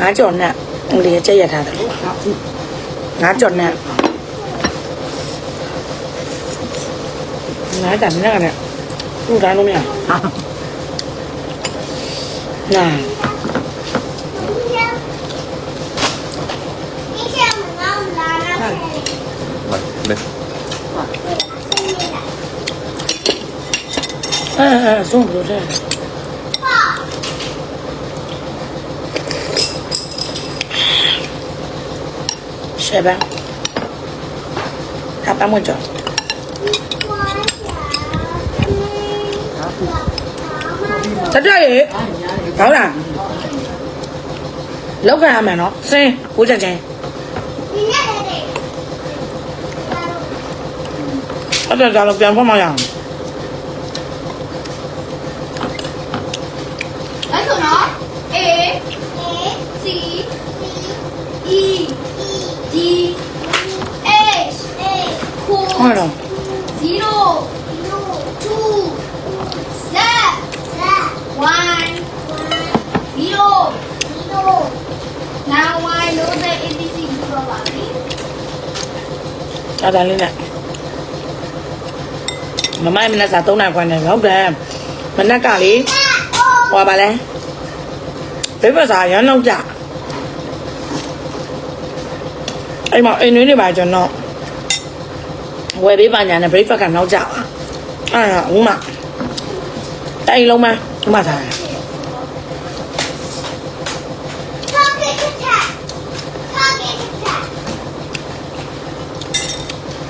ငါးကြော်နဲ့လေချက်ရထားတယ်ငါးကြော်နဲ့ငါးကံနဲ့ကနဲ့ဥတိုင်းလို့မရနာ来，哎哎哎，送不走这。7 Kata muncul. Sedih ye. Tahu tak? Lau kan aman no. Sen, ujar jen. Ada dalam piang kau mau yang. အတားလေးနဲ့မမိုင်းမနဲ့စား3နိုင်ခွန်းနဲ့ဟုတ်တယ်မနက်ကလေဟောပါလဲဘေးပစာရမ်းလောက်ကြအဲ့မှာအိမ်နွေးနေပါကျွန်တော်ဝယ်ပေးပါညာနဲ့ breakfast ကနောက်ကြအဲ့ဒါဦးမတိုင်လုံးမဦးမစား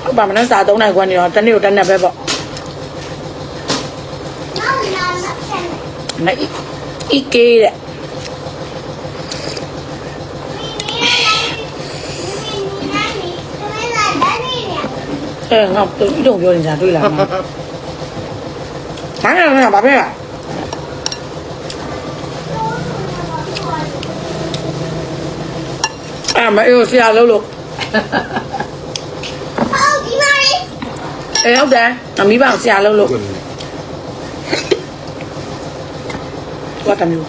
ဟုတ်ပါမနဲ့စား3နိုင်ခွန်းနေတော့တစ်နေ့ကိုတစ်နက်ပဲပေါ့ No no not ten နဲ့အီကေးတဲ့အဲငါတူတုံပြောနေတာတွေ့လားမဘာလဲဘာပဲလဲအဲမအေးဆရာလို့လို့ အဲဟုတ်တယ်အမိဘဆရာလို့လို့ဘာတမျိုး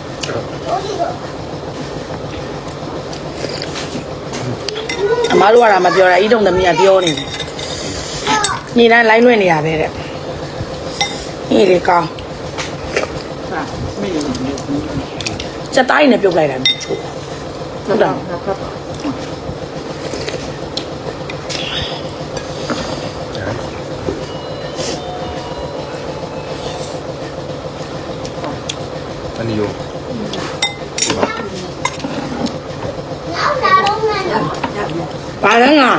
အမားတို့ကမပြောတာဤတုံသမီးကပြောနေတယ်ညီတိုင်းလိုင်းလွင့်နေရပဲတဲ့ညီလေးကောင်းစက်တိုင်းနဲ့ပြုတ်လိုက်တာဟုတ်တယ် အဲ့ဒီရောပါလန်းငါ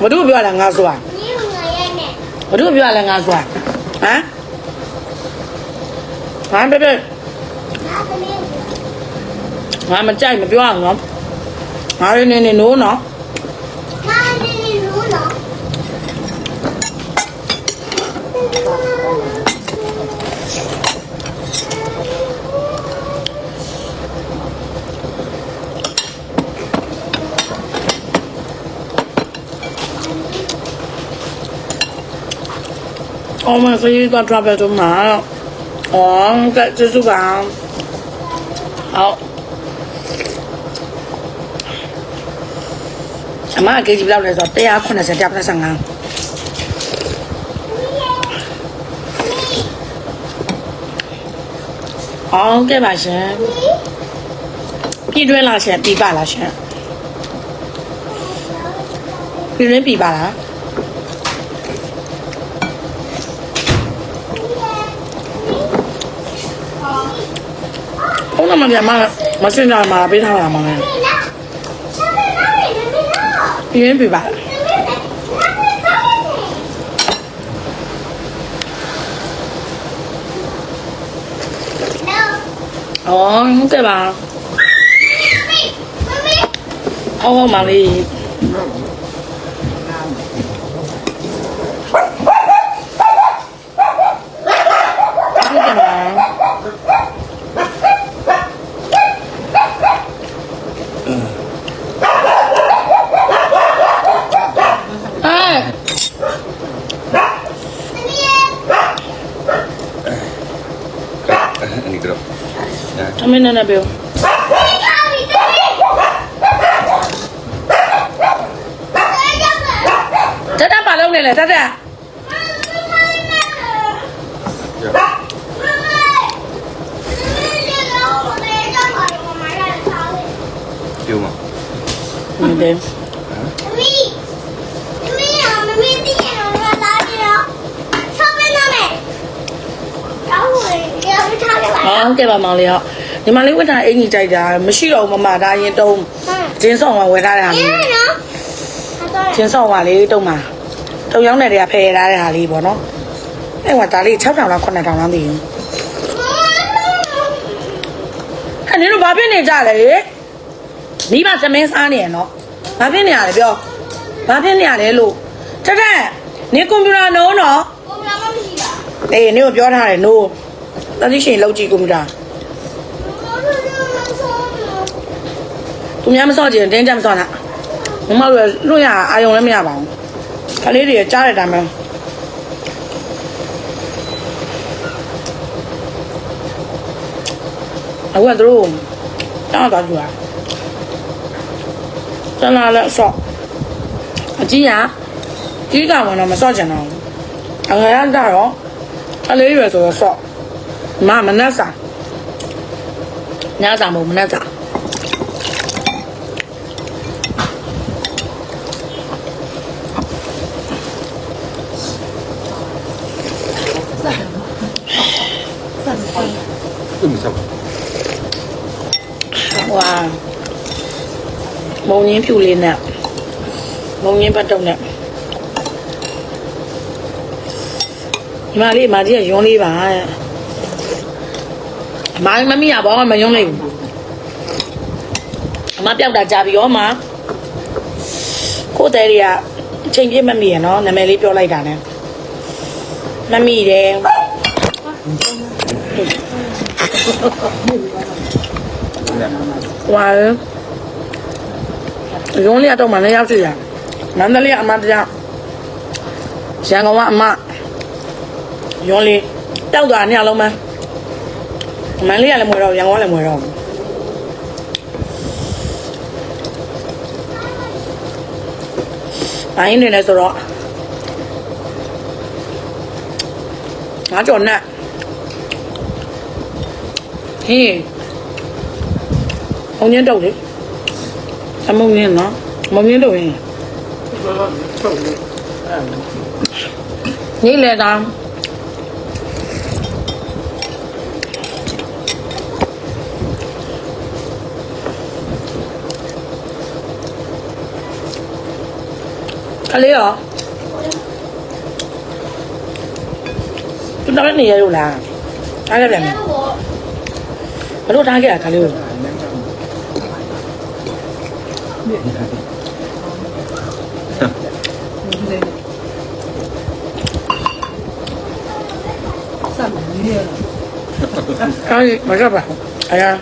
ဘုသူပြောလဲငါဆိုတာဘုသူပြောလဲငါဆိုတာဟမ်ဟမ်ဘေဘေငါမကြိုက်မပြောအောင်နော်ငါရင်းနေနေနိုးနော် အော်မစီးတော့ travel တော့မှာအော်ကဲကျေးဇူးပါဟုတ်အမအကေကြီးဘယ်လောက်လဲဆိုတော့180 185အော်ကဲပါရှင်ပြည်တွင်းလာရှင်ပြည်ပလာရှင်ပြည်တွင်းပြည်ပလား ဟုတ်တယ် မပြန်မမစင်ကြမှာပေးထားတာမလဲပြင်းပြပါအော်ဟုတ်ကဲ့ပါအော်မ နည်းနည်းပေးဦးတက်တက်ပါလုံးနေလေတက်တက်ပြုံးမှာမင်းတယ်မီမီရောမမီတီရောလာလာရောချောင်းပေးနာမယ်တောင်းဝင်ရောချောင်းပေးပါဟုတ်ကဲ့ပါမောင်လေးရော ဒီမလေးဝတ်ထားအင်ကြီးကြိုက်တာမရှိတော့ဘူးမမဒါရင်တုံးဂျင်းဆောင်ကဝယ်ထားတာမျိုးဂျင်းဆောင်ကလေးတုံးမှာတုံရောက်နေတဲ့ကဖယ်ထားတဲ့ဟာလေးပေါ့နော်အဲ့ဟိုဒါလေး6000လား9000လားမသိဘူးအဲ့နင်တို့ဘာဖြစ်နေကြလဲမိဘသမင်းစားနေရနော်ဘာဖြစ်နေရလဲပြောဘာဖြစ်နေရလဲလို့တက်တက်နေကွန်ပျူတာနိုးနော်အေးနင်ကိုပြောထားတယ်နိုးတတိရှင်လောက်ကြည့်ကွန်ပျူတာ သူများမစော့ကြည့်ရင်တင်းကြပ်မစော့နဲ့မမတို့လွတ်ရအာယုံလည်းမရပါဘူးခလေးတွေကြားတဲ့အတိုင်းပဲအခုကသူတို့တောင်းတော့ကြွားစလာလည်းစော့အကြီးကကြီးကဝင်တော့မစော့ကြတော့ဘူးအငယ်ရတော့ခလေးရွယ်ဆိုတော့စော့မမနဲ့စာညစာမဟုတ်မနဲ့စာ ပြုံးမဆောက် ဟွာမုံ ရင်းဖြူလေးနဲ့မုံရင်းပတ်တုံနဲ့ဒီမလေးအမကြီးကယွန်းလေးပါတဲ့အမမမီးရဘောမယွန်းလေးဘူးအမပြောက်တာကြာပြီရောအမကိုယ်တဲ့တွေကအချိန်ပြည့်မမီရနော်နာမည်လေးပြောလိုက်တာ ਨੇ မမီတယ်ဟွာ ရုံးလေးတော့မလည်းရောက်စီရမန္တလေးအမတရားရန်ကုန်ကအမရုံးလေးတောက်သွားနှစ်လုံးမမန္တလေးကလည်းမွေတော့ရန်ကုန်ကလည်းမွေတော့ဘိုင်းနေလဲဆိုတော့ငါကြော်နဲ့ဟင်းမုံညင်းတုတ်လေ အမုံညင်းနော်မုံညင်းတုတ်ရင်နေလေတာကလေးရောသူတော့နေရလို့လားအားလည်းပြန်မယ်ဘလို့ထားခဲ့တာကလေးကို Ay, magaba. Aya.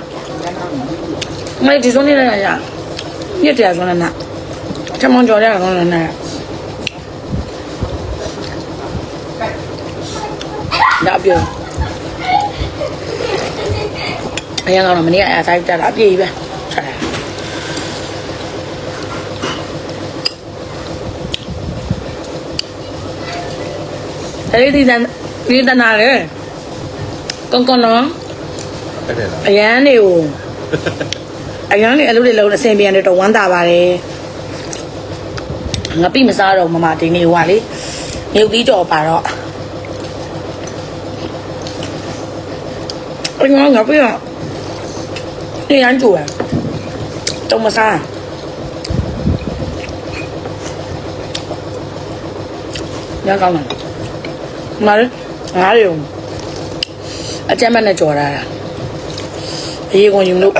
Mai ti soni na ya. Ni ti azona na. Ta mon jore azona na. Đã biểu. Aya ngao nó mình ya ta ta đã bi ba. လေးဒီတန်ဒီတနာလေကွန်ကွန်နော်အဲ့ဒါလားအရန်တွေကိုအရန်တွေအလုပ်တွေလုံးအစင်ပြန်တွေတော့ဝမ်းသာပါတယ်ငါပြိမစားတော့မမဒီနေ့ဟွာလေမြုပ်သီးကြော်ပါတော့အဲ့ငါငါပြိရနေရန်ကြွယ်တုံမစားညကောင်းတယ် မလေးငါးရုံအကြမ်းမဲ့နဲ့ကြော်တာလားအေးကုန်ယူလို့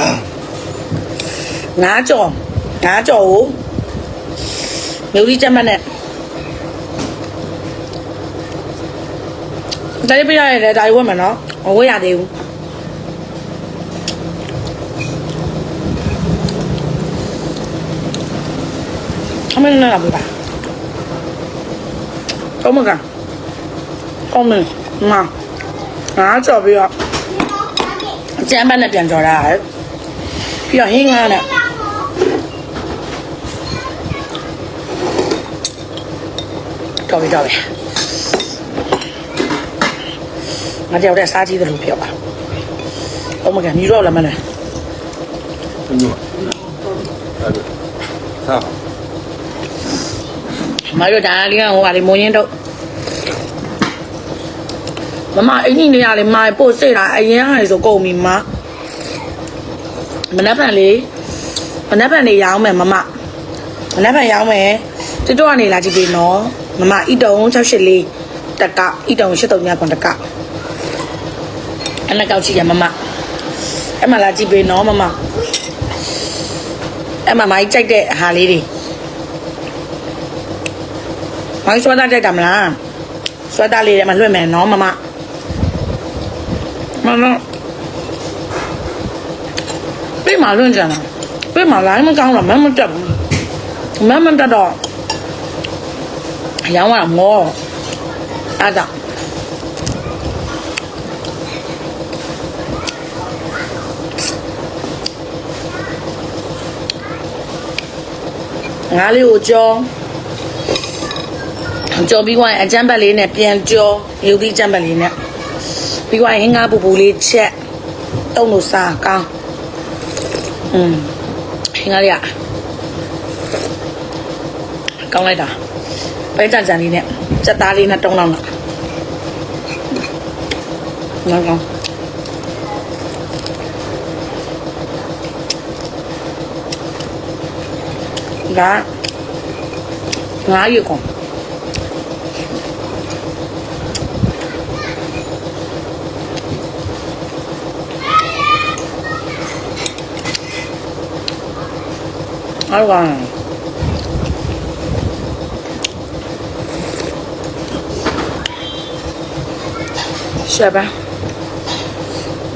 ငါးကြော်ငါးကြော်ကိုမျိုးကြီးချက်မနဲ့တိုင်းပြရရတယ်ဒါရွက်မယ်နော်မဝဲရသေးဘူးအမေနဲ့လာပြီပါတော့မကကော င်းမယ်မငါးကြော်ပြီးတော့အကျမ်းပန်းနဲ့ပြန်ကြော်တာဟဲ့ပြီးတော့ဟင်းငါးနဲ့ဒတော်ပြီတော့ပဲငါတယောက်တည်းစားကြည့်တယ်လို့ပြောပါအမကန်ညီတော့လည်းမလဲမညိုအဲ့ဒါစားမတို့ဒါလေးကဟိုဟာလေးမုံရင်တော့ မမအင်းကြီးနေရလေမာပို့စိတ်တာအရင်ဟာလေဆိုကုန်ပြီမမနက်ဖြန်လေးမနက်ဖြန်နေရောင်းမယ်မမမနက်ဖြန်ရောင်းမယ်တစ်တော့ကနေလာကြည့်ပြီနော်မမအီတုံ684တကအီတုံ83ညခွန်တကအနက်ကောက်ချီရမမအဲ့မှာလာကြည့်ပြီနော်မမအဲ့မှာမိုင်းကြိုက်တဲ့ဟာလေးတွေမိုင်းဆွဲသားကြိုက်တာမလားဆွဲသားလေးထဲမှာလွှင့်မယ်နော်မမ မမပြေးမှာလွှင့်ကြလားပြေးမှာလိုင်းမကောင်းတော့မမတက်ဘူးမမတက်တော့ရောင်းရမောအဲ့ဒါငါးလေးကိုကြောကြော်ပြီးွားရင်အကြမ်းပတ်လေးနဲ့ပြန်ကြောရုပ်သီးအကြမ်းပတ်လေးနဲ့ ပြီးွားရင်ဟင်းကားပူပူလေးချက်တုံးလို့စားကောင်းอืมဟင်းကားလေးကကောင်းလိုက်တာပဲကြကြလေးနဲ့စက်သားလေးနဲ့တုံးလောက်တော့နော်ကောင်းဒါငါးရွက် ကောင်အားကောင်းရှက်ပါ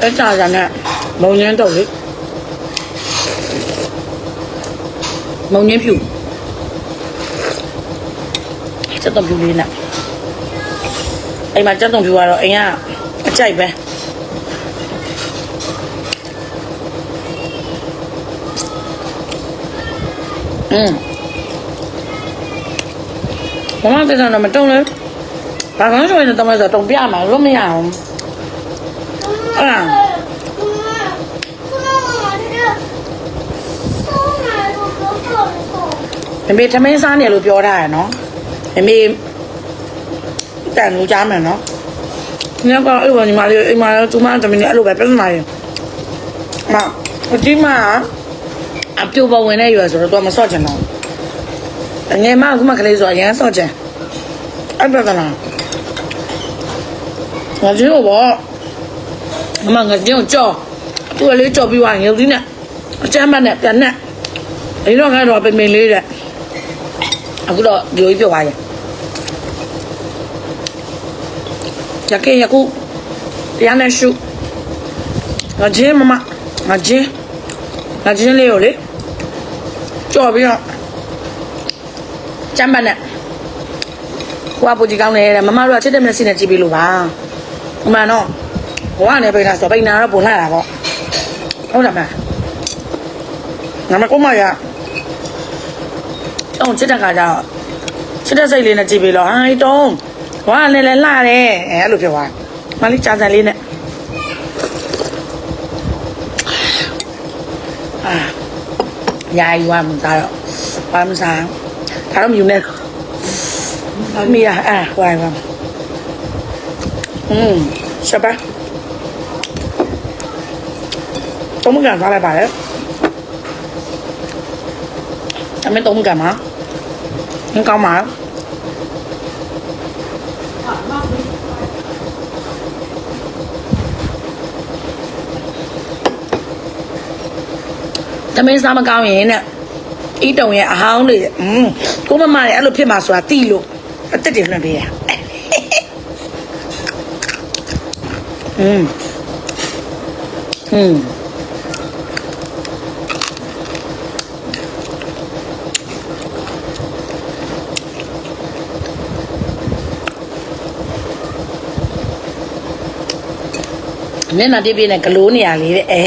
အဲ့ဒါကလည်းမုံညင်းတော့လေမုံညင်းဖြူစက်တော့ဖြူလေးနဲ့အိမ်မှာစက်တော့ဖြူကတော့အိမ်ကအကြိုက်ပဲ อืมမမတက်တော့မတုံးလေဘာကောင်းဆိုရင်တော့မဆိုတုံပြမှာလို့မရအောင်အဲ့ဒါမမေထမင်းစားနေလို့ပြောထားရနော်မမေတန်လို့ကြားမယ်နော်ညကအဲ့ဘာညီမလေးအိမ်မှာသူမတမင်းအဲ့လိုပဲပြဿနာရင်မအကြီးမ အပြိုးပေါ်ဝင်နေရွယ်ဆိုတော့သူမဆော့ချင်တော့ငယ်မကမှကလေးဆိုအရင်ဆော့ချင်အဲ့ပြဿနာငါကြီးဘောမမငါကြီးကိုကြော်သူကလေးကြော်ပြီးသွားရင်ရုပ်သီးနဲ့အချမ်းမနဲ့ပြန်နဲ့ဒီတော့ကတော့ပင်ပင်လေးတဲ့အခုတော့ဒီလိုပြောပါရဲ့ရကေရကူတရားနဲ့ရှုငါချင်းမမငါချင်းငါချင်းလေးကိုလေ ကြော်ပြီးတော့ကျမ်းပတ်နဲ့ဟိုကပူကြီးကောင်းတယ်တဲ့မမတို့ကချစ်တဲ့မျက်စိနဲ့ကြည့်ပြီးလို့ပါအမှန်တော့ဘဝနဲ့ပိတ်တာဆိုပိတ်နာတော့ပုံလာတာပေါ့ဟုတ်တယ်မလားငါမကောမရတော့ချစ်တဲ့ခါကျတော့ချစ်တဲ့စိတ်လေးနဲ့ကြည့်ပြီးတော့ဟိုင်းတုံးဝါနဲ့လည်းလှတယ်အဲအဲ့လိုပြောသွားမလေးကြာစံလေးနဲ့ ညာယူရမှာတော့ဘာမှစားဒါတော့မြူနေအမီယာအာဝိုင်ဝမ်อืมရှပါတော့မကန်စားလိုက်ပါလေအမေတော့ သမင်းစားမကောင်းရင်နဲ့အီးတုံရဲ့အဟောင်းတွေอืมကိုမမရဲ့အဲ့လိုဖြစ်မှာဆိုတာတိလို့အသက်တွေလွှင့်ပေးရอืมอืมမျက်နှာပြည့်ပြည့်နဲ့ဂလိုးနေရလေးတဲ့အဲ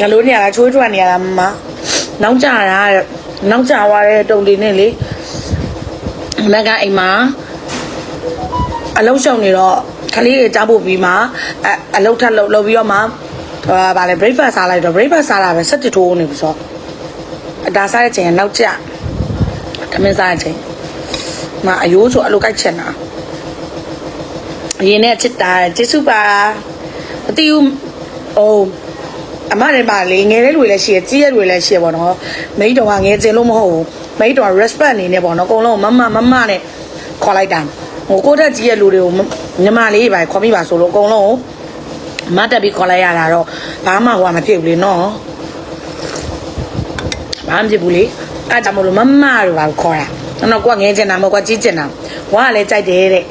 ဂလိုးနေရတာချိုးထွက်နေရတာမမနောက်ကြတာတဲ့နောက်ကြသွားတဲ့တုံတွေနဲ့လေမကအိမ်မှာအလုံးရှုံနေတော့ခလေးတွေကြားဖို့ပြီးမှအအလုံးထပ်လုပ်လုပ်ပြီးတော့မှဟိုဗာလေ breakfast စားလိုက်တော့ breakfast စားတာပဲစက်တထိုးနေပြီဆိုတော့အဒါစားတဲ့ချိန်ကနောက်ကျတမင်းစားတဲ့ချိန်မအယိုးဆိုအလိုကြိုက်ချင်တာအရင်နဲ့ချစ်တာကျေးဇူးပါမသိဘူးဟို အမတွေပါလေငယ်တဲ့လူတွေလည်းရှိရကြီးတဲ့လူတွေလည်းရှိရပေါ့နော်မိတ်တော်ကငယ်ချင်းလို့မဟုတ်ဘူးမိတ်တော်က respect အနေနဲ့ပေါ့နော်အကုန်လုံးမမမမနဲ့ခေါ်လိုက်တာဟိုကိုယ့်တက်ကြီးတဲ့လူတွေကိုညီမလေးပဲခေါ်မိပါဆိုလို့အကုန်လုံးမတ်တက်ပြီးခေါ်လိုက်ရတာတော့ဘာမှဟိုကမဖြစ်ဘူးလေနော်ဘာမှမဖြစ်ဘူးလေအဲ့ဒါကြောင့်မလို့မမတို့ပါခေါ်တာနော်ကိုကငယ်ချင်တာမဟုတ်ကွာကြီးချင်တာဝါကလည်းကြိုက်တယ်တဲ့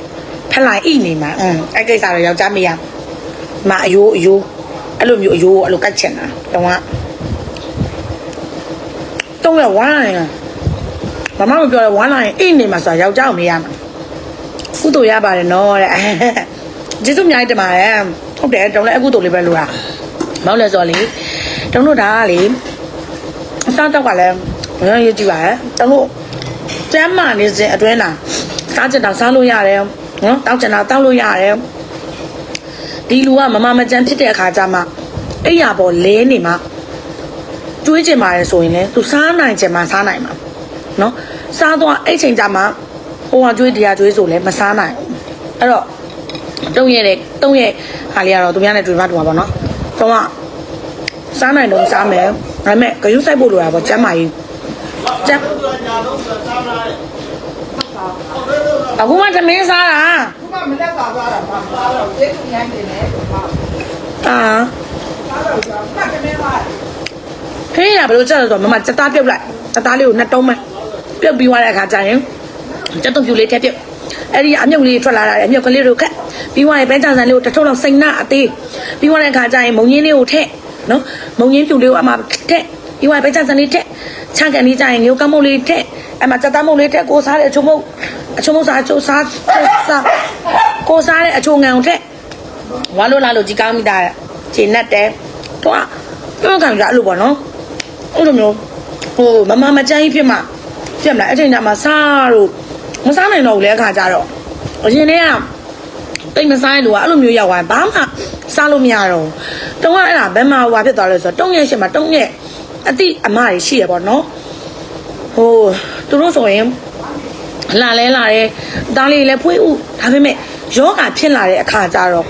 ဖလိုက်ဣနေမှာအင်းအဲ့ကိစ္စတော့ယောက်ျားမရမအယိုးအယိုး အဲ့လိုမျိုးအယိုးအဲ့လိုကတ်ချင်တာတော့ကတော့ရဝါရင်မမမပြောရဝါလာရင်ဣနေမှာဆိုယောက်ျားကိုမရမှာကုသိုလ်ရပါတယ်နော်တဲ့ကျေးဇူးအများကြီးတင်ပါတယ်ဟုတ်တယ်တုံးလည်းအကုသိုလ်လေးပဲလို့တာမောက်လဲဆိုလေတုံးတို့ဒါကလေအစားတော့ကလည်းဘယ်ရည်ကြည့်ပါလဲတုံးတို့ကျမ်းမာနေစဉ်အတွင်းလားစားချင်တာစားလို့ရတယ်နော်တောက်ချင်တာတောက်လို့ရတယ် ဒီလူကမမမကြမ်းဖြစ်တဲ့အခါကျမှအိယာပေါ်လဲနေမှတွေးချင်ပါတယ်ဆိုရင်လေသူစားနိုင်ချင်မှစားနိုင်မှာနော်စားတော့အဲ့ချိန်ကျမှဟိုကကြွေးတရားကြွေးဆိုလဲမစားနိုင်ဘူးအဲ့တော့တုံးရဲ့တဲ့တုံးရဲ့ဟာလေးကတော့သူများနဲ့တွေ့မှတူပါပေါ့နော်တော့ကစားနိုင်တော့စားမယ်ဒါပေမဲ့ဂရုစိုက်ဖို့လိုတာပေါ့ကျမ်းမာရေးကျမ်းအခုမှသမင်းစားတာခု မှမလက်ပါသွားတာပါသွားတော့ကျေးဇူးများတင်တယ်ပါအာသွားတော့ကြာမှတ်ကနေပါဖေးရဘယ်လိုကြက်လဲဆိုတော့မမစက်သားပြုတ်လိုက်စက်သားလေးကိုနှစ်တုံးပဲပြုတ်ပြီးသွားတဲ့အခါကျရင်စက်တုံးပြူလေးထည့်ပြုတ်အဲ့ဒီအမြုပ်လေးထွက်လာတာအမြုပ်ကလေးတို့ခက်ပြီးသွားရင်ပဲကြံစံလေးကိုတစ်ထုပ်လောက်စိန်နာအသေးပြီးသွားတဲ့အခါကျရင်မုံရင်းလေးကိုထည့်နော်မုံရင်းပြူလေးကိုအမှထည့်ပြီးသွားရင်ပဲကြံစံလေးထည့်ချန်ကန်လေးကျရင်ငိုကမုတ်လေးထည့်အဲ့မှာစက်သားမုတ်လေးထည့်ကိုစားတဲ့အချုံမုတ် အချုံမုတ်စားအချုံစားစားကိုစားတဲ့အချုံငံကိုထည့်ဝါလို့လာလို့ကြီးကောင်းမိတာခြေနဲ့တဲတော့ပြောကန်ကြအဲ့လိုပေါ့နော်အဲ့လိုမျိုးဟိုမမမချမ်းကြီးဖြစ်မှဖြစ်မလားအဲ့ချိန်ကျမှစားလို့မစားနိုင်တော့ဘူးလေအခါကျတော့အရင်တည်းကတိတ်မစားရလို့ကအဲ့လိုမျိုးရောက်သွားဘာမှစားလို့မရတော့ဘူးတုံးကအဲ့ဒါဘယ်မှာဟွာဖြစ်သွားလဲဆိုတော့တုံးရဲ့ရှေ့မှာတုံးရဲ့အတိအမတွေရှိရပေါ့နော်ဟိုသူတို့ဆိုရင် လာလဲလာတယ်ဒါလေးလည်းဖွေးဥဒါပေမဲ့ယောဂဖြစ်လာတဲ့အခါကျတော့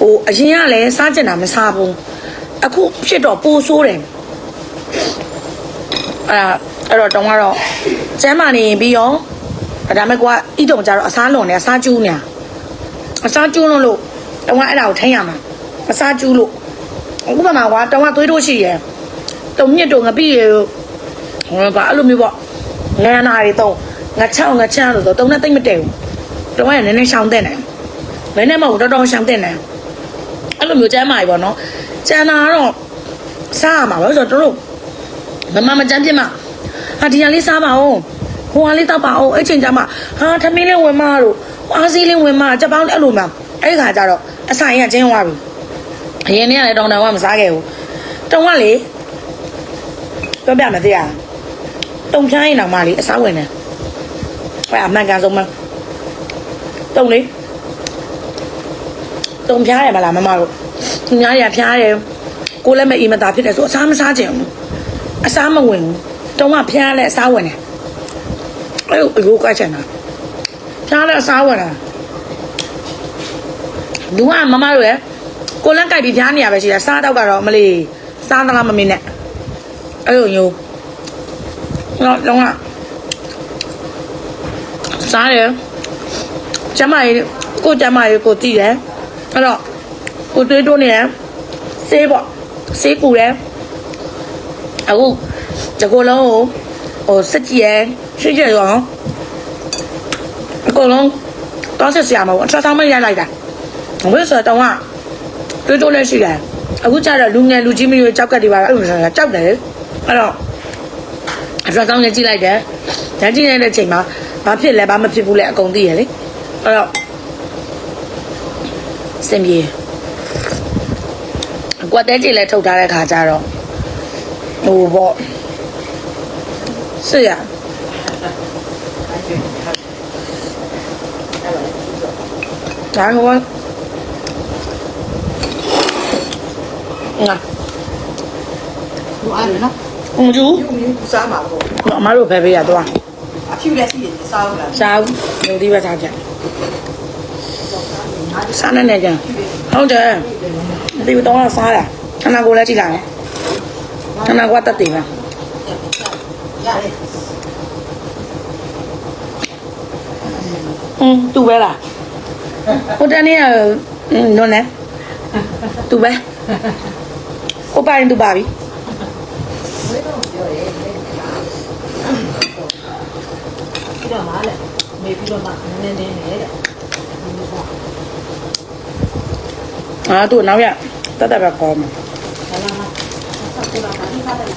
ဟိုအရင်ကလည်းစားကျင်တာမစားဘူးအခုဖြစ်တော့ပိုဆိုးတယ်အဲ့ဒါအဲ့တော့တောင်းကတော့ကျမ်းမာနေရင်ပြီးရောဒါပေမဲ့ကွာဣတုံကြတော့အစားလွန်နေအစားကျူးနေအစားကျူးလို့လို့တောင်းကအဲ့ဒါကိုထိန်းရမှာအစားကျူးလို့ဥပမာကွာတောင်းကသွေးတို့ရှိရယ်တုံမြင့်တုံငပိရယ်ဟိုဘာအဲ့လိုမျိုးပေါ့ငန်းနာတွေတော့ ငါချောင်းငါချမ်းလို့ဆိုတုံနဲ့တိတ်မတည့်ဘူးတောင်းကနည်းနည်းရှောင်းတဲ့တယ်နည်းနည်းမဟုတ်တော်တော်ရှောင်းတဲ့တယ်အဲ့လိုမျိုးကျမ်းမာပြီပေါ့နော်ကျန်တာကတော့စားရမှာပဲဆိုတော့တို့မမမကြမ်းပြစ်မှာဟာဒီရလေးစားပါဦးဟိုဟာလေးတောက်ပါဦးအဲ့ချိန်ကျမှဟာထမင်းလေးဝင်မတို့အားစီးလေးဝင်မကြက်ပေါင်းအဲ့လိုမှအဲ့ခါကျတော့အဆိုင်ကကျင်းသွားပြီအရင်နေ့ကလည်းတောင်တောင်ကမစားခဲ့ဘူးတုံကလေပြောပြမသိရတုံဖြိုင်းရင်တော့မှလေအစားဝင်တယ် ဟဲ့အမှန်ကန်ဆုံးမတုံလေတုံဖြားရမလားမမတို့သူများရဖြားတယ်ကိုလည်းမအီမသာဖြစ်တယ်ဆိုအစားမစားကြဘူးအစားမဝင်ဘူးတုံကဖြားလဲအစားဝင်တယ်အဲ့လိုအလိုကချင်တာဖြားလဲအစားဝင်တာလူကမမတို့ရကိုလန့်ကြိုက်ပြီးဖြားနေရပဲရှိတယ်စားတော့ကတော့မလေးစားသလားမမင်းနဲ့အဲ့လိုမျိုးတော့တော့က စားတယ်ကျမကြီးကိုကျမကြီးကိုတည်တယ်အဲ့တော့ကိုတွေးတိုးနေတယ်ဆေးပေါ့ဆေးကူတယ်အခုဒီကိုလုံးကိုဟိုစက်ကြီးရယ်ရှိကြရောအကုန်လုံးတောင်းဆက်စရာမဟုတ်အထက်ဆောင်မရလိုက်တာဘယ်ဆိုတော့ကတွေးတိုးလည်းရှိတယ်အခုကျတော့လူငယ်လူကြီးမျိုးကြောက်ကတ်တွေပါအဲ့လိုဆိုတာကြောက်တယ်အဲ့တော့အထက်ဆောင်လည်းကြည့်လိုက်တယ်ညကြည့်နေတဲ့အချိန်မှာ ဘာဖြစ်လဲဘာမဖြစ်ဘူးလဲအကုန်သိရလေအဲ့တော့စင်ပြေအကွက်တဲကြည့်လဲထုတ်ထားတဲ့ခါကျတော့ဟိုပေါ့ဆွရဒါဟိုကငါလူအားရနော်အမကျူယူယူစားမှာပေါ့အမတို့ ဖဲဖေးရတော့ အဖြူလက်ရှိရင်စားလို့လား စားလူဒီပဲစားကြစားနေနေကြဟုတ်တယ်ဒီတော့စားရခဏကိုလည်းကြည့်လိုက်ခဏကတက်တယ်ပါ ရတယ် อืมသူပဲလားဟိုတနေ့ကอืมနော်နဲသူပဲဟိုပိုင်းသူပါပြီ ပြီးတော့မှနည်းနည်းနည်းတဲ့အာသူနောက်ရတက်တက်ပဲခေါ်မှာဒါလာမှာဆက်ပြပါမယ်ဒီစားတယ်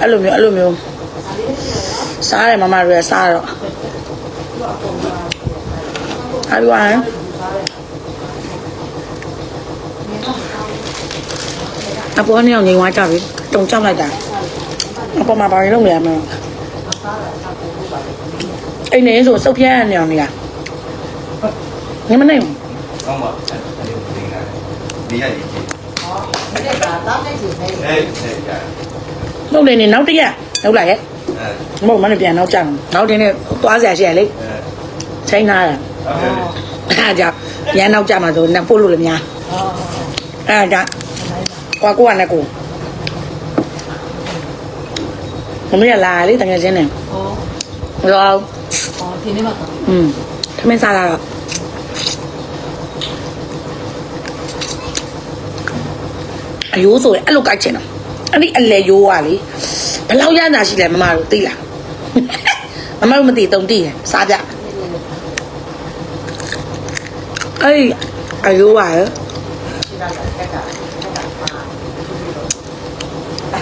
အဲ့လိုမျိုးအဲ့လိုမျိုးစားတယ်မမတို့ရစားတော့အားရရင်အပေါ်နေအောင်ငိမ်သွားကြပြီတုံကြောက်လိုက်တာအပေါ်မှာဘာလို့လုပ်နေရမလဲ အိမ်နေဆိုစုပ်ပြန်းနေအောင်နေရငမနေဘူးကောင်းပါအဲ့ဒီနေနေနေရည်ကြီးဟောဒီကတားနေချင်နေအဲ့အဲ့ရလုပ်နေနေနောက်တစ်ရက်လုပ်လိုက်ရဲ့အဲ့မဟုတ်မနဲ့ပြန်နောက်ကြအောင်နောက်တင်းနဲ့သွားစရာရှိရလေအဲ့ချိန်ထားတာဟုတ်ကဲ့အဲ့ဒါကြောင့်ရန်နောက်ကြမှာဆိုနှစ်ပို့လို့လည်းများဟောအဲ့ဒါကြောင့်ကွာကိုကနဲ့ကိုမမေကလာလေတကယ်ချင်းနဲ့ဟောတော့ဟော ဒီနေ့မှတော့อืมထမင်းစားလာတော့အယိုးဆိုရင်အဲ့လိုကြိုက်ချင်တော့အဲ့ဒီအလေယိုးကလေဘယ်လောက်ရတာရှိလဲမမတို့သိလားမမတို့မသိတုံသိတယ်စားပြအဲ့ဒီအယိုးကရယ်ဒီလာတက်ကတက်ကပါ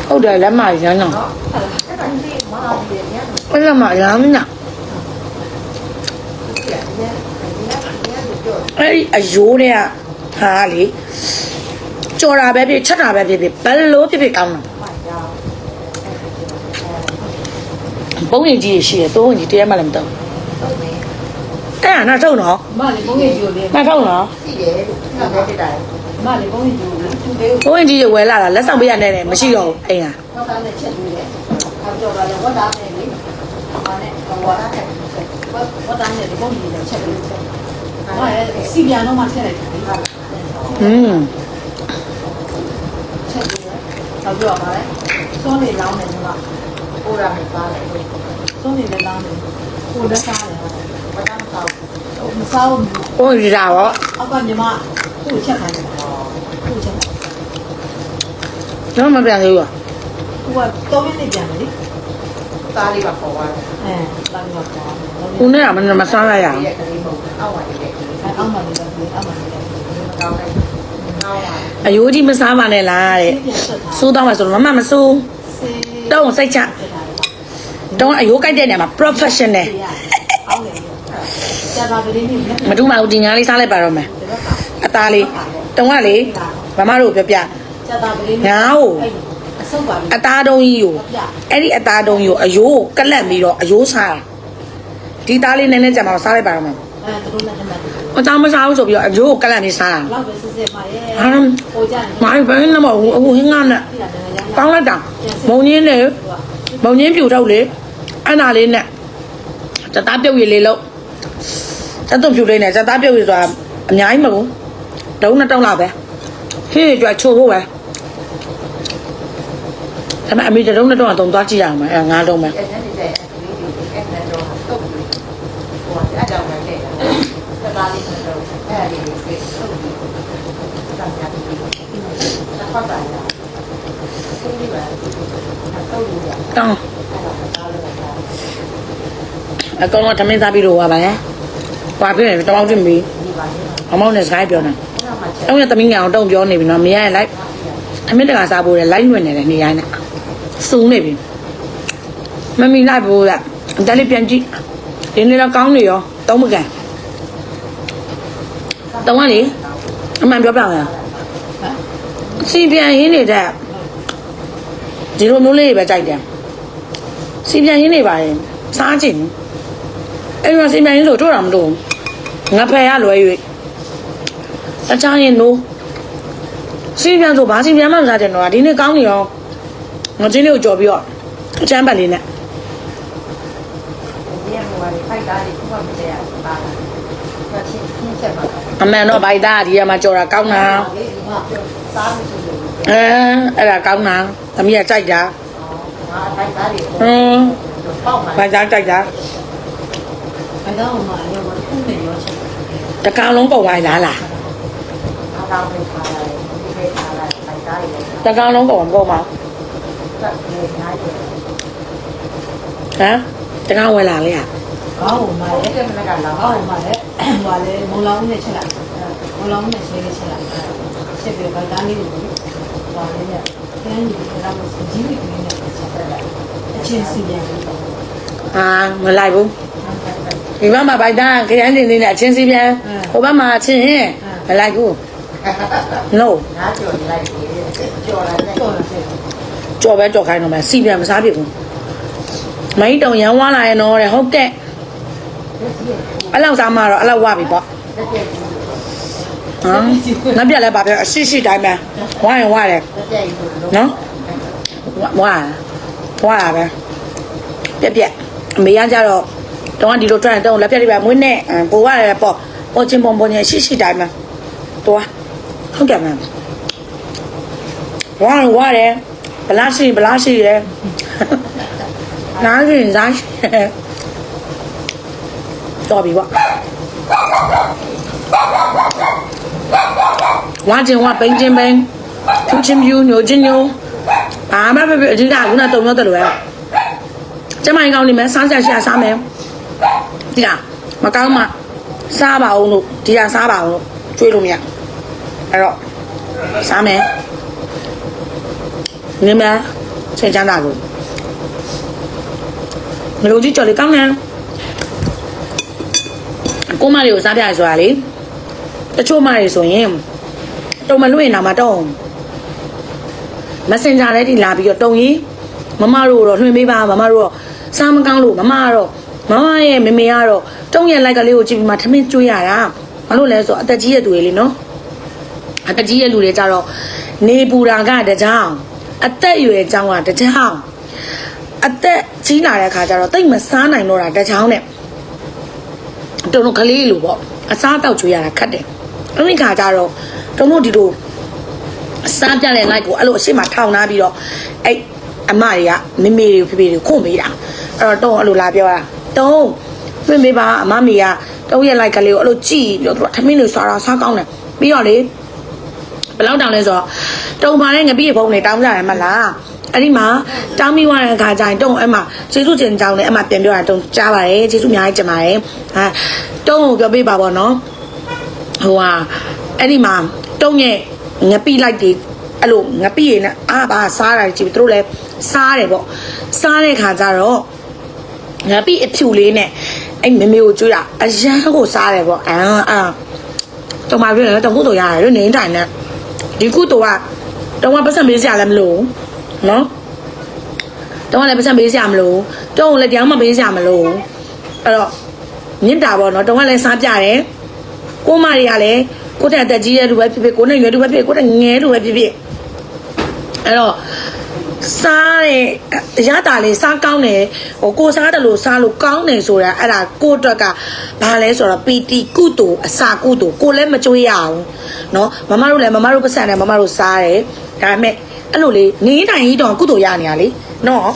ဟုတ်တယ်လက်မရမ်းတော့နော်အဲ့ဒါဒီမာဒီရန်အဲ့လက်မရမ်းညဒီရန်ဒီရန်ဒီရန်ပြော အဲ့ဒီအယိုးတွေကဟာလေကြော်တာပဲဖြစ်ချက်တာပဲဖြစ်ဖြစ်ဘယ်လိုဖြစ်ဖြစ်ကောင်းတာပါရအောင်ဘုံရင်ကြီးရှိတယ်တိုးဝင်ကြီးတရားမှလည်းမတော့အဲ့ဒါနောက်ထုတ်နော်မလေးဘုံကြီးကျိုးလေးနောက်ထုတ်နော်ရှိတယ်နော်ပဲပြတယ်မလေးဘုံကြီးကျိုးလေးသူလေးဘုံရင်ကြီးဝယ်လာတာလက်ဆောင်ပေးရနဲ့မရှိတော့ဘူးအိမ်ဟာနောက်သားနဲ့ချက်ပြီးတယ်။အပြောတာလည်းဝတ်သားနဲ့လေ။ဘာနဲ့ဝတ်သားနဲ့ဝတ်ဝတ်သားနဲ့ဒီပုံကြီးနဲ့ချက်ပြီးချက်။ ဟာလေစီပြန်တော့မှချက်လိုက်တယ်။ဟာอืมချက်ပြီးတယ်။နောက်ပြောပါလေ။သွန်းနေလောင်းနေမှာဟိုရာနဲ့သားတယ်။သွန်းနေလည်းလောင်းနေ။ဟိုလက်သားတယ်။ဝတ်သားမစားဘူး။မစားဘူးဘုံရင်ကြီးတာရော။အောက်ကညီမသူ့ချက်ခိုင်းတယ်။သူ့ချက်ခိုင်းတော့မပြန်သေးဘူး။သူကတော့င်းနေပြန်တယ်လေ။သားလေးပါပေါ်သွားတယ်။အဲသားလေးပါပေါ်။ ဦးနဲ့ကမမစားရရအောင်ရဲ့ကလေးမဟုတ်ဘူးအောက်ပါနေတဲ့ကလေးအောက်ပါနေတဲ့ကလေးအောက်ပါနေတဲ့ကလေးမကောင်းလိုက်အောက်ပါအယိုးကြီးမစားပါနဲ့လားတဲ့စိုးတော့မှဆိုတော့မမမစိုးစေးတော့စိတ်ချတော့အယိုးကြိုက်တဲ့နေရာမှာ professional အောက်လေကျတာကလေးနဲ့မတူမဘူးဒီညာလေးစားလိုက်ပါတော့မယ်အသားလေးတုံးကလေမမတို့ပြောပြကျတာကလေးညာကိုအဆုပ်ပါအသားတုံးကြီးကိုအဲ့ဒီအသားတုံးကြီးကိုအယိုးကိုကလတ်ပြီးတော့အယိုးစားတာ ဒီသားလေးနည်းနည်းကြံပါစားလိုက်ပါတော့မယ်အဲသူတို့နဲ့တမန်အသားမစားဘူးဆိုပြီးတော့အယိုးကိုကလတ်ပြီးစားတာလောက်ပဲစစ်စစ်ပါရဲ့ဟာဟိုကြတယ်မိုင်းဘယ်နဲ့မဟုတ်ဘူးအခုဟင်းကနဲ့ပြတာလည်းရကောင်းလိုက်တာမုံညင်းနဲ့မုံညင်းပြူထုတ်လေအဲ့နာလေးနဲ့စသားပြုတ်ရည်လေးလို့စက်သွပြူလေးနဲ့စသားပြုတ်ရည်ဆိုတာအများကြီးမဟုတ်ဘူးတုံးနဲ့တုံးလာပဲဟင်းကြွချို့ဖို့ပဲဒါပေမဲ့အမေတုံးနဲ့တုံးအောင်သွားကြည့်ရအောင်မယ်အဲငါးတုံးပဲ အဲ့ဒါနဲ့တဲ့ကလေးတွေအဲ့ဒါတော့တုတ်ပြီးဟိုအဲ့ဒါမှတဲ့ကျတာလေးဆိုတော့အဲ့ဒီကိုတုတ်ပြီးတန်ကြပြီးတစ်ခါပါလားသူဒီပါတု တ်လို့ရတောင်းအဲ့ဒါသားလို့တာအကောင်ကထမင်းစားပြီးတော့ပါပါဟဲ့ကွာပြည့်တယ်တောင်းတင်ပြီးဒီပါနေအမောင်းနဲ့စကားပြောနေတော့မှချက်တောင်းရသမီးငယ်အောင်တုံပြောနေပြီနော်မရရဲ့လိုက်ထမင်းတကစားဖို့လေလိုက်ဝင်နေတယ်နေရိုင်းနဲ့စုံနေပြီမမီလိုက်ဖို့လားဒါလေးပြန်ကြည့်ဒီနေ့တော့ကောင်းနေရောတောင်းမကန်တောင်းကလေအမှန်ပြောပြမယ်စီပြန်ရင်းနေတဲ့ဒီလိုမျိုးလေးတွေပဲကြိုက်တယ် စီပြန်ရင်းနေပါရင်စားချင်အဲ့တော့စီပြန်ရင်းဆိုတို့တော့မတို့ငါဖယ်ရလွယ်၍အချားရင်နိုးစီပြန်ဆိုဘာစီပြန်မှမစားချင်တော့ဒီနေ့ကောင်းနေရောငါချင်းလေးကိုကြော်ပြီးတော့အချမ်းပတ်လေးနဲ့ဒီကဟိုကနေဖိုက်တာတွေခုမှမတည့်ရဘူးပါလားချင်းချင်းချက်ပါအမှန်တော့ဘိုက်သားဒီကမှာကြော်တာကောင်းတာလေးဒီမှာစားမရှိလို့အဲအဲ့ဒါကောင်းတာသမီးကကြိုက်တာ ငါဖိုက်တာတွေဟွန်းပေါ့မှာဘိုက်သားကြိုက်တာအဲ့တော့မှရောခုနေရောချက်တကောင်လုံးပုံသွားလားလားအားတောင်းပေးထားတယ်ဒီပေးထားတယ်ဖိုက်တာတွေလည်းတကောင်လုံးပုံမပုံပါစက်နေနိုင်တယ်ဟမ်တကောင်ဝယ်လာလေอ่ะကောင်းပါအဲ့လေဒီကမကလာကောင်းပါလေဟိုလေမုံလောင်းနဲ့ချက်လိုက်မုံလောင်းနဲ့ချက်လေးချက်လိုက်ချက်ပြီးဗိုက်တားလေးကိုဟိုလေနဲ့တန်းကြီးကတော့ကြီးပြီးနေတယ်ချက်လိုက်အ ချင်းစီပြန်ပြီးတော့ဟာမလိုက်ဘူးဒီဘက်မှာဘိုက်သားခရမ်းနေနေနဲ့အချင်းစီပြန်ဟိုဘက်မှာချင်းရင်မလိုက်ဘူး no ငါကြော်လိုက်တယ်ကြော်လိုက်တယ်တော့တယ်ချက်ကြော်ပဲကြော်ခိုင်းတော့မယ်စီပြန်မစားဖြစ်ဘူးမိတ်တုံရမ်းဝါလာရဲ့နော်တဲ့ဟုတ်ကဲ့အဲ့လောက်စားမှတော့အဲ့လောက်ဝပြီပေါ့ဟမ်ငါပြက်လဲပါပြအရှိရှိတိုင်းပဲဝါရင်ဝါတယ်တက်ကြိုက်လို့နော်ဝါဝါလာပဲ ပြက်ပြက်အမေကကြတော့တော့ဒီလိုထွက်တော့လက်ပြက်လေးပဲမွေးနဲ့ပိုရတယ်ပေါ့ပေါ်ချင်းပုံပုံချင်းရှိရှိတိုင်းမှာတော့ဟုတ်ကဲ့မမ်ဝါဝါတယ်ဘလားရှိဘလားရှိရဲနားရင်စားရှိတော့ပြီပေါ့ဝါချင်းဝါပိန်ချင်းပိန်သူချင်းပြူညိုချင်းညိုဘာမှမဖြစ်အဓိကခုနတုံရောက်တယ်လို့ပဲ ကျမကြီးကောင်းနေမယ်စားကြရှာစားမယ်ဒီလားမကောင်းမှစားပါအောင်လို့ဒီကစားပါအောင်လို့ကျွေးလို့မရအဲ့တော့စားမယ်နေမချိန်ချမ်းသာလို့မလို့ကြီးကြော်လေးကောင်းတယ်ကိုမလေးကိုစားပြရဆိုတာလေတချို့မတွေဆိုရင်တုံမလွင့်နာမှာတော့ messenger ထဲဒီလာပြီးတော့တုံကြီးမမတို့တော့လွှင့်ပေးပါမမတို့တော့ စားမကောင်းလို့မမကတော့မမရဲ့မမေကတော့တုံးရဲ့လိုက်ကလေးကိုကြည့်ပြီးမှထမင်းကျွေးရတာဘာလို့လဲဆိုတော့အသက်ကြီးရဲ့သူတွေလေနော်အသက်ကြီးရဲ့လူတွေကြတော့နေပူတာကတကြောင်အသက်အရွယ်အကြောင်းကတကြောင်အသက်ကြီးလာတဲ့အခါကျတော့တိတ်မစားနိုင်တော့တာတကြောင်နဲ့တုံတို့ကလေးလိုပေါ့အစားတောက်ကျွေးရတာခက်တယ်အဲ့ဒီခါကျတော့တုံတို့ဒီလိုအစားပြတဲ့ light ကိုအဲ့လိုအရှိမထောင်ထားပြီးတော့အဲ့အမတွေကမမေတွေဖေဖေတွေခွန့်ပေးတာ အဲ့တော့တုံးအဲ့လိုလာပြောတာတုံးဖွင့်ပေးပါအမမေကတုံးရဲ့ light ကလေးကိုအဲ့လိုကြည့်ပြီးတော့သူကထမင်းတွေစားတာစားကောင်းတယ်ပြီးတော့လေဘယ်လောက်တောင်လဲဆိုတော့တုံပါတဲ့ငပိဖုံးတွေတောင်းကြတယ်မလားအဲ့ဒီမှာတောင်းပြီးွားတဲ့အခါကျရင်တုံးအဲ့မှာကျေးဇူးတင်ကြောင်းနဲ့အဲ့မှာပြန်ပြောတာတုံးကြားပါတယ်ကျေးဇူးအများကြီးတင်ပါတယ်ဟာတုံးကိုပြောပေးပါပေါ့နော်ဟိုဟာအဲ့ဒီမှာတုံးရဲ့ငပိလိုက်တွေအဲ့လိုငပိရည်နဲ့အာဘာစားတာကြည့်ပြီးသူတို့လည်းစားတယ်ပေါ့စားတဲ့ခါကျတော့ ငပိအဖြူလေးနဲ့အဲ့မမေကိုကျွေးတာအရန်ကိုစားတယ်ပေါ့အာအာတော့မပြောလည်းတော့ကုသိုလ်ရတယ်လို့နေတိုင်းနဲ့ဒီကုသိုလ်ကတော့ပတ်စံပေးစရာလည်းမလိုဘူးနော်တော့လည်းပတ်စံပေးစရာမလိုတော့လည်းတရားမှပေးစရာမလိုအဲ့တော့မြင့်တာပေါ့နော်တော့လည်းစားပြတယ်ကိုမတွေကလည်းကိုတက်အသက်ကြီးရဲ့လူပဲဖြစ်ဖြစ်ကိုနဲ့ရွယ်လူပဲဖြစ်ဖြစ်ကိုတက်ငယ်လူပဲဖြစ်ဖြစ်အဲ့တော့ စားတဲ့ရတာလေးစားကောင်းတယ်ဟိုကိုစားတယ်လို့စားလို့ကောင်းတယ်ဆိုတာအဲ့ဒါကိုအတွက်ကဘာလဲဆိုတော့ပီတီကုတူအစာကုတူကိုလည်းမကြွေးရအောင်เนาะမမတို့လည်းမမတို့ပတ်စံတယ်မမတို့စားတယ်ဒါပေမဲ့အဲ့လိုလေနေတိုင်းကြီးတော့ကုတူရနေရလေเนาะ